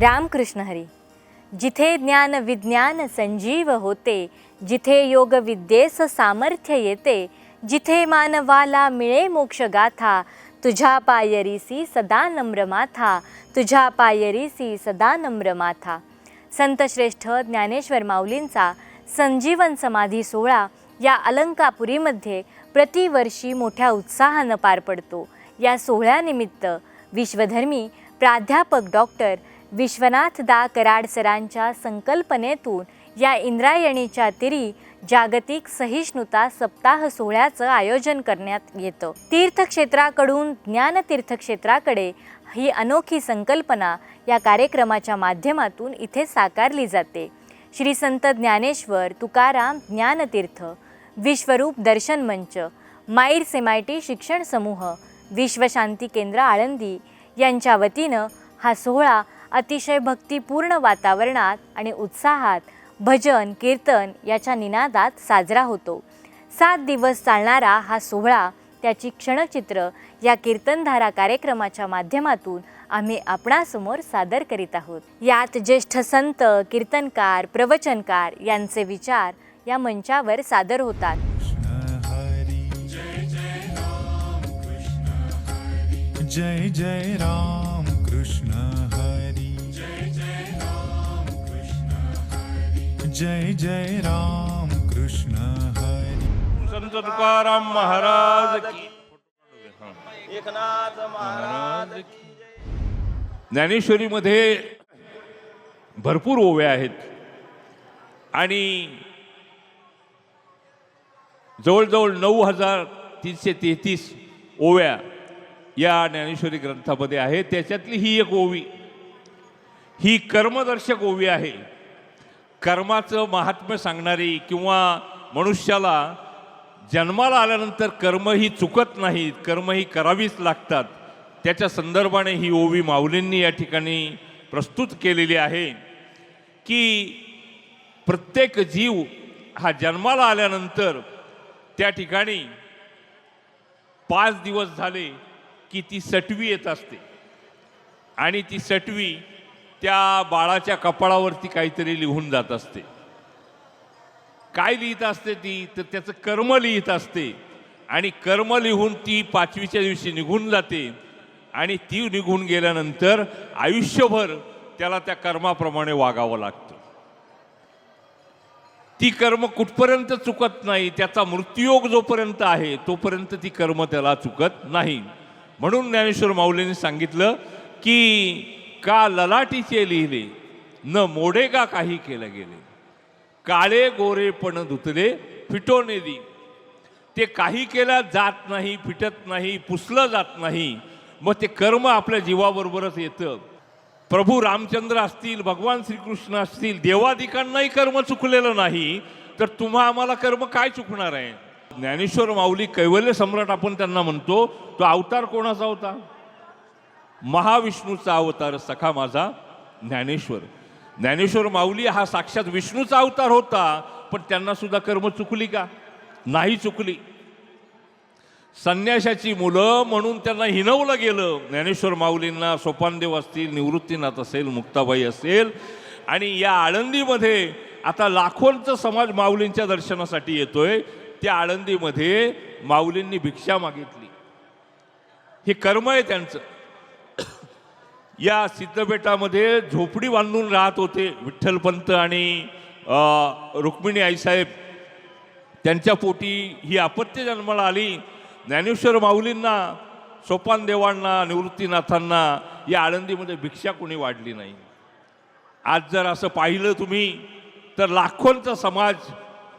रामकृष्ण हरी. जिथे ज्ञान विज्ञान संजीव होते जिथे योग विद्येस सामर्थ्य येते जिथे मानवाला मिळे मोक्ष गाथा तुझ्या पायरीसी सदा नम्र माथा तुझ्या पायरीसी सदा नम्र माथा. संतश्रेष्ठ ज्ञानेश्वर माऊलींचा संजीवन समाधी सोहळा या अलंकापुरीमध्ये प्रतिवर्षी मोठ्या उत्साहानं पार पडतो. या सोहळ्यानिमित्त विश्वधर्मी प्राध्यापक डॉक्टर विश्वनाथ दा कराड सरांच्या संकल्पनेतून या इंद्रायणीच्या तिरी जागतिक सहिष्णुता सप्ताह सोहळ्याचं आयोजन करण्यात येतं. तीर्थक्षेत्राकडून ज्ञानतीर्थक्षेत्राकडे ही अनोखी संकल्पना या कार्यक्रमाच्या माध्यमातून इथे साकारली जाते. श्री संत ज्ञानेश्वर तुकाराम ज्ञानतीर्थ विश्वरूप दर्शन मंच माईर सेमायटी शिक्षण समूह विश्वशांती केंद्र आळंदी यांच्या वतीनं हा सोहळा अतिशय भक्तिपूर्ण वातावरणात आणि उत्साहात भजन कीर्तन याच्या निनादात साजरा होतो. सात दिवस चालणारा हा सोहळा त्याची क्षणचित्र या कीर्तनधारा कार्यक्रमाच्या माध्यमातून आम्ही आपणासमोर सादर करीत आहोत. यात ज्येष्ठ संत कीर्तनकार प्रवचनकार यांचे विचार या मंचावर सादर होतात. जय जय राम कृष्ण कृष्ण हरी। संत तुकाराम महाराज की एकनाथ महाराज ज्ञानेश्वरीमध्ये भरपूर ओव्या आहेत. आणि जवळजवळ नऊ हजार तीनशे तेहतीस ओव्या या ज्ञानेश्वरी ग्रंथामध्ये आहेत. त्याच्यातली ही एक ओवी ही कर्मदर्शक ओवी आहे. कर्माचं महात्म्य सांगणारी किंवा मनुष्याला जन्माला आल्यानंतर कर्म ही चुकत नाहीत कर्म ही करावीच लागतात. त्याच्या संदर्भाने ही ओवी माऊलींनी या ठिकाणी प्रस्तुत केलेली आहे की प्रत्येक जीव हा जन्माला आल्यानंतर त्या ठिकाणी पाच दिवस झाले की ती सटवी येत असते. आणि ती सटवी त्या बाळाच्या कपाळावरती काहीतरी लिहून जात असते. काय लिहित असते ती? तर त्याचं कर्म लिहित असते. आणि कर्म लिहून ती पाचवीच्या दिवशी निघून जाते. आणि ती निघून गेल्यानंतर आयुष्यभर त्याला त्या कर्माप्रमाणे वागावं लागतं. ती कर्म कुठपर्यंत चुकत नाही त्याचा मृत्यूयोग जोपर्यंत आहे तोपर्यंत ती कर्म त्याला चुकत नाही. म्हणून ज्ञानेश्वर माऊलींनी सांगितलं की का ललाटीचे लिहिले? न मोडे का काही केलं गेले? काळे गोरेपण धुतले फिटोने दी. ते काही केल्या जात नाही फिटत नाही पुसलं जात नाही. मग ते कर्म आपल्या जीवाबरोबरच येतं. प्रभू रामचंद्र असतील भगवान श्रीकृष्ण असतील देवादिकांनाही कर्म चुकलेलं नाही तर तुम्हा आम्हाला कर्म काय चुकणार आहे? ज्ञानेश्वर माऊली कैवल्य सम्राट आपण त्यांना म्हणतो तो अवतार कोणाचा होता? महाविष्णूचा अवतार सखा माझा ज्ञानेश्वर. ज्ञानेश्वर माऊली हा साक्षात विष्णूचा अवतार होता पण त्यांना सुद्धा कर्म चुकली का? नाही चुकली. संन्याशाची मुलं म्हणून त्यांना हिनवलं गेलं. ज्ञानेश्वर माऊलींना सोपानदेव असतील निवृत्तीनाथ असेल मुक्ताबाई असेल आणि या आळंदीमध्ये आता लाखोंचा समाज माऊलींच्या दर्शनासाठी येतोय. त्या आळंदीमध्ये माऊलींनी भिक्षा मागितली. हे कर्म आहे त्यांचं. या सिद्धबेटामध्ये झोपडी बांधून राहत होते विठ्ठलपंत आणि रुक्मिणी आईसाहेब. त्यांच्या पोटी ही आपत्ती जन्माला आली. ज्ञानेश्वर माऊलींना सोपान देवांना निवृत्तीनाथांना या आळंदीमध्ये भिक्षा कोणी वाढली नाही. आज जर असं पाहिलं तुम्ही तर लाखोंचा समाज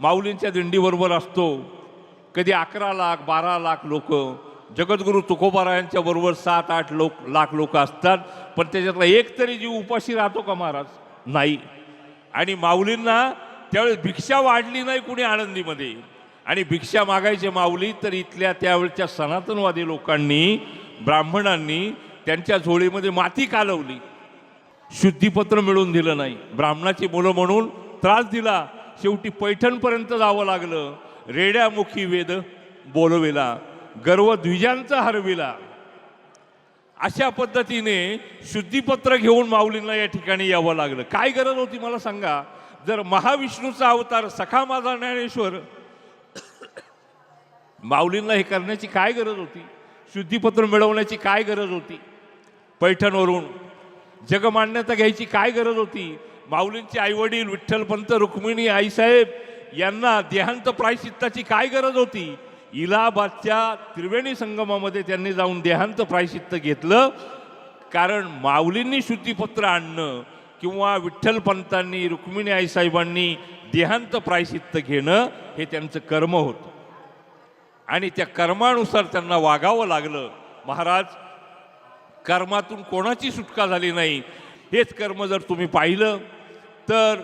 माऊलींच्या दिंडीबरोबर असतो. कधी अकरा लाख बारा लाख लोक जगद्गुरू तुकोबारायांच्या बरोबर सात आठ लोक लाख लोक असतात पण त्याच्यातला एक तरी जीव उपाशी राहतो का महाराज? नाही. आणि माऊलींना त्यावेळेस भिक्षा वाढली नाही कुणी आनंदीमध्ये आणि भिक्षा मागायचे माऊली तर इथल्या त्यावेळच्या सनातनवादी लोकांनी ब्राह्मणांनी त्यांच्या झोळीमध्ये माती कालवली. शुद्धीपत्र मिळून दिलं नाही. ब्राह्मणाची मुलं म्हणून त्रास दिला. शेवटी पैठणपर्यंत जावं लागलं. रेड्यामुखी वेद बोलविला. गर्व द्विजांचा हरविला. अशा पद्धतीने शुद्धीपत्र घेऊन माऊलींना या ठिकाणी यावं लागलं. काय गरज होती मला सांगा? जर महाविष्णूचा अवतार सखा माझा ज्ञानेश्वर माऊलींना हे करण्याची काय गरज होती? शुद्धीपत्र मिळवण्याची काय गरज होती? पैठणवरून जगमान्यता घ्यायची काय गरज होती? माऊलींचे आईवडील विठ्ठलपंत रुक्मिणी आईसाहेब यांना देहांत प्रायश्चित्ताची काय गरज होती? इलाहाबादच्या त्रिवेणी संगमामध्ये त्यांनी जाऊन देहांत प्रायशित्त घेतलं. कारण माऊलींनी शुद्धीपत्र आणणं किंवा विठ्ठलपंतांनी रुक्मिणी आईसाहेबांनी देहांत प्रायशित्त घेणं हे त्यांचं कर्म होतं. आणि त्या कर्मानुसार त्यांना वागावं लागलं. महाराज कर्मातून कोणाची सुटका झाली नाही? हेच कर्म जर तुम्ही पाहिलं तर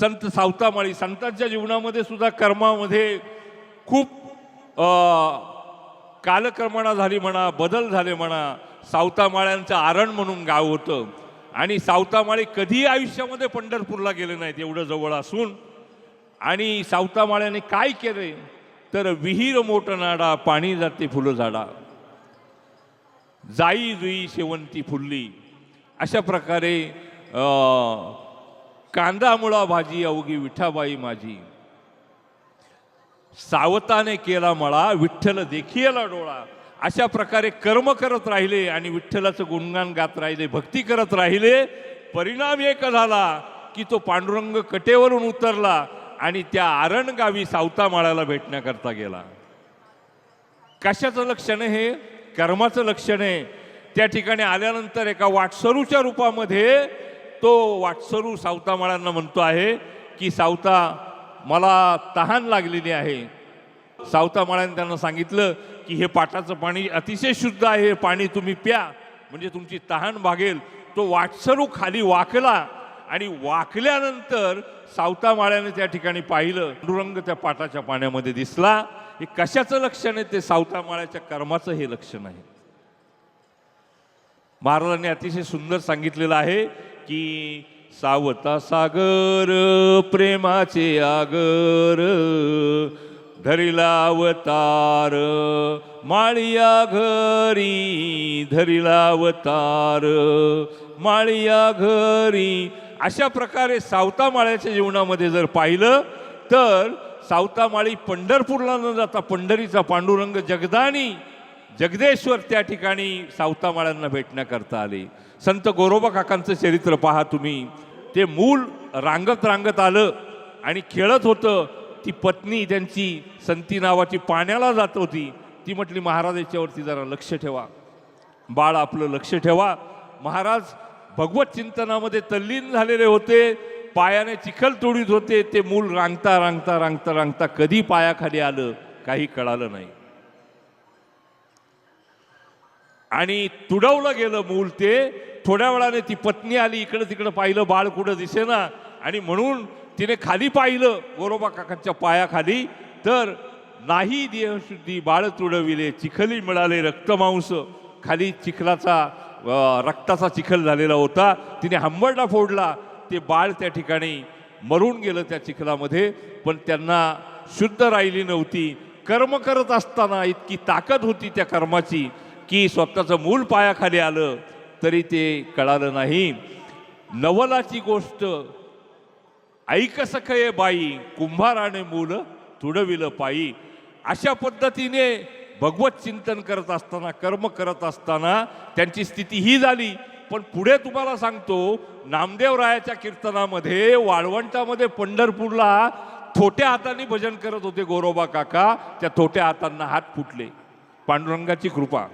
संत सावतामाळी संतांच्या जीवनामध्ये सुद्धा कर्मामध्ये खूप कालक्रमणा झाली म्हणा बदल झाले म्हणा सावतामाळ्यांचं आरण म्हणून गाव होतं. आणि सावतामाळे कधीही आयुष्यामध्ये पंढरपूरला गेले नाहीत एवढं जवळ असून. आणि सावतामाळ्याने काय केले? तर विहीर मोठ नाडा पाणी जाते फुलं झाडा. जाई जुई शेवंती फुलली. अशा प्रकारे कांदा मुळा भाजी अवघी विठाबाई माझी. सावताने केला मळा विठ्ठल देखियला डोळा. अशा प्रकारे कर्म करत राहिले आणि विठ्ठलाचं गुणगान गात राहिले भक्ती करत राहिले. परिणाम एक झाला की तो पांडुरंग कटेवरून उतरला आणि त्या आरण गावी सावता माळ्याला भेटण्याकरता गेला. कशाचं लक्षण आहे? हे कर्माचं लक्षण आहे. त्या ठिकाणी आल्यानंतर एका वाटसरूच्या रूपामध्ये तो वाटसरू सावतामाळांना म्हणतो आहे की सावता मला तहान लागलेली आहे. सावतामाळ्याने त्यांना सांगितलं की हे पाटाचं पाणी अतिशय शुद्ध आहे हे पाणी तुम्ही प्या. म्हणजे तुमची तहान भागेल. तो वाटसरू खाली वाकला आणि वाकल्यानंतर सावतामाळ्याने त्या ठिकाणी पाहिलं. पांडुरंग त्या पाटाच्या पाण्यामध्ये दिसला. हे कशाचं लक्षण आहे? ते सावतामाळ्याच्या कर्माचं हे लक्षण आहे. महाराजांनी अतिशय सुंदर सांगितलेलं आहे की सावता सागर प्रेमाचे आगर धरिला अवतार माळिया घरी धरिला अवतार माळिया घरी. अशा प्रकारे सावता माळ्याच्या जीवनामध्ये जर पाहिलं तर सावता माळी पंढरपूरला न जाता पंढरीचा पांडुरंग जगदानी जगदेश्वर त्या ठिकाणी सावतामाळ्यांना भेटण्याकरता आले. संत गोरोबा काकांचं चरित्र पहा तुम्ही. ते मूल रांगत रांगत आलं आणि खेळत होतं. ती पत्नी त्यांची संती नावाची पाण्याला जात होती. ती म्हटली महाराज याच्यावरती जरा लक्ष ठेवा. बाळ आपलं लक्ष ठेवा. महाराज भगवत चिंतनामध्ये तल्लीन झालेले होते. पायाने चिखल तोडीत होते. ते मूल रांगता रांगता रांगता रांगता कधी पायाखाली आलं काही कळालं नाही. आणि तुडवलं गेलं मूल ते. थोड्या वेळाने ती पत्नी आली इकडं तिकडं पाहिलं बाळ कुठं दिसेना. आणि म्हणून तिने खाली पाहिलं गोरोबा काकांच्या पायाखाली. तर नाही देहशुद्धी बाळ तुडविले चिखली मिळाले रक्तमांस खाली चिखलाचा रक्ताचा चिखल झालेला होता. तिने हंबरडा फोडला. ते बाळ त्या ठिकाणी मरून गेलं त्या चिखलामध्ये. पण त्यांना शुद्ध राहिली नव्हती. कर्म करत असताना इतकी ताकद होती त्या कर्माची की स्वतःचं मूल पायाखाली आलं. तरी ते कळालं नाही. नवलाची गोष्ट ऐक सखये बाई कुंभाराने मूल तुडविलं पायी. अशा पद्धतीने भगवत चिंतन करत असताना कर्म करत असताना त्यांची स्थिती ही झाली. पण पुढे तुम्हाला सांगतो नामदेवरायाच्या कीर्तनामध्ये वाळवंटामध्ये पंढरपूरला थोट्या हाताने भजन करत होते गोरोबा काका. त्या थोट्या हातांना हात फुटले. पांडुरंगाची कृपा.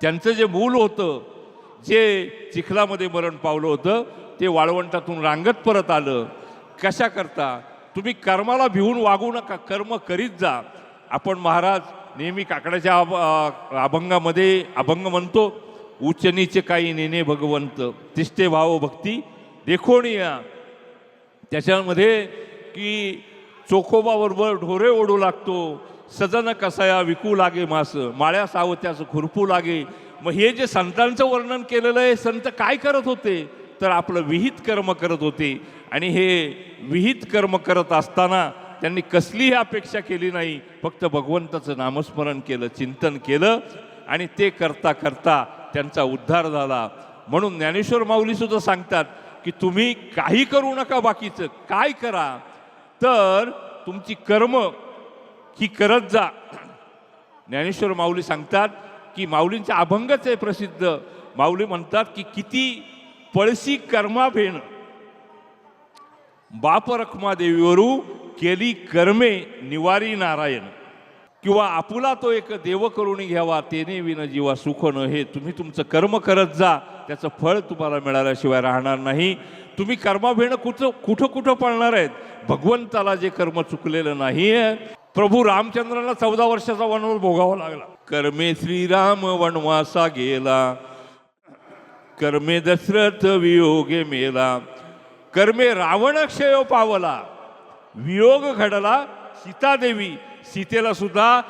त्यांचं जे मूल होतं जे चिखलामध्ये मरण पावलं होतं ते वाळवंटातून रांगत परत आलं. कशा करता? तुम्ही कर्माला भिवून वागू नका कर्म करीत जा. आपण महाराज नेहमी काकड्याच्या अभ अभंगामध्ये अभंग म्हणतो उच्च नीचे काही नेणे भगवंत तिष्ठे भाव भक्ती देखोनिया त्याच्यामध्ये की चोखोबाबरोबर ढोरे ओढू लागतो सजन कसाया विकू लागे मास माळ्या सावत्याचं खुरपू लागे मग हे जे संतांचं वर्णन केलेलं आहे संत काय करत होते? तर आपलं विहित कर्म करत होते. आणि हे विहित कर्म करत असताना त्यांनी कसलीही अपेक्षा केली नाही. फक्त भगवंताचं नामस्मरण केलं चिंतन केलं आणि ते करता करता त्यांचा उद्धार झाला. म्हणून ज्ञानेश्वर माऊलीसुद्धा सांगतात की तुम्ही काही करू नका बाकीचं काय करा? तर तुमची कर्म ही करत जा. ज्ञानेश्वर माऊली सांगतात की माऊलींचे अभंगच आहे प्रसिद्ध. माऊली म्हणतात की किती पळशी कर्मा भेण. बाप रखमा देवीवरू केली कर्मे निवारी नारायण. किंवा आपुला तो एक देव करून घ्यावा तेने विन जीवा सुख न हे. तुम्ही तुमचं कर्म करत जा त्याचं फळ तुम्हाला मिळाल्याशिवाय राहणार नाही. तुम्ही कर्माभेणं कुठं कुठं कुठं पळणार आहेत? भगवंताला जे कर्म चुकलेलं नाही प्रभू रामचंद्रांना चौदा वर्षाचा वनवर भोगावा लागला. कर्मे श्रीराम वनवासा गेला. कर्मे दशरथ वियोगे मेला. कर्मे रावण क्षय पावला. वियोग घडला. सीतादेवी सीतेला सुद्धा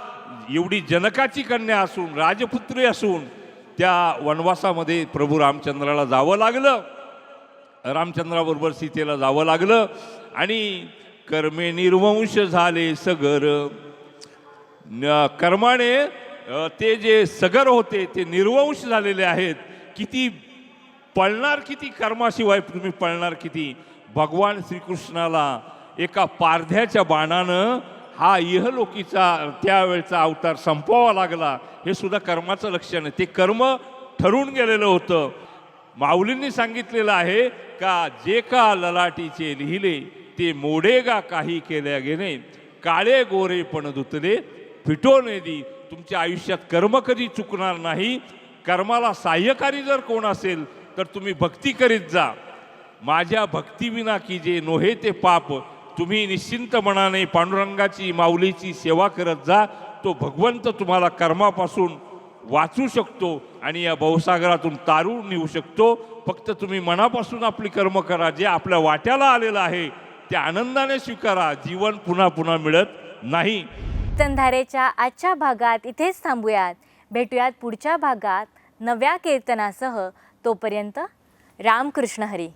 एवढी जनकाची कन्या असून राजपुत्री असून त्या वनवासामध्ये प्रभू रामचंद्राला जावं लागलं. रामचंद्राबरोबर सीतेला जावं लागलं आणि कर्मे निर्वंश झाले सगर. न- कर्माने ते जे सगर होते ते निर्वंश झालेले आहेत. किती पळणार किती कर्माशिवाय तुम्ही पळणार किती? भगवान श्रीकृष्णाला एका पारध्याच्या बाणानं हा इहलोकीचा त्यावेळचा अवतार संपवावा लागला. हे सुद्धा कर्माचं लक्षण आहे. ते कर्म ठरून गेलेलं होतं. माऊलींनी सांगितलेलं आहे का जे का ललाटीचे लिहिले ते मोडेगा काही केल्या गेले. काळे गोरे पण धुतले फिटो नेदी तुमच्या आयुष्यात कर्म कधी चुकणार नाही कर्माला सहाय्यकारी जर कोण असेल तर तुम्ही भक्ती करीत जा. माझ्या भक्तीविना की जे नोहे ते पाप तुम्ही निश्चिंत मनाने पांडुरंगाची माऊलीची सेवा करत जा. तो भगवंत तुम्हाला कर्मापासून वाचू शकतो आणि या भवसागरातून तारून नेऊ शकतो. फक्त तुम्ही मनापासून आपली कर्म करा जे आपल्या वाट्याला आलेलं आहे. ते आनंदाने स्वीकारा. जीवन पुन्हा पुन्हा मिळत नाही. कीर्तनधारेच्या आजच्या भागात इथेच थांबूयात. भेटूयात पुढच्या भागात नव्या कीर्तनासह. तोपर्यंत रामकृष्ण हरी.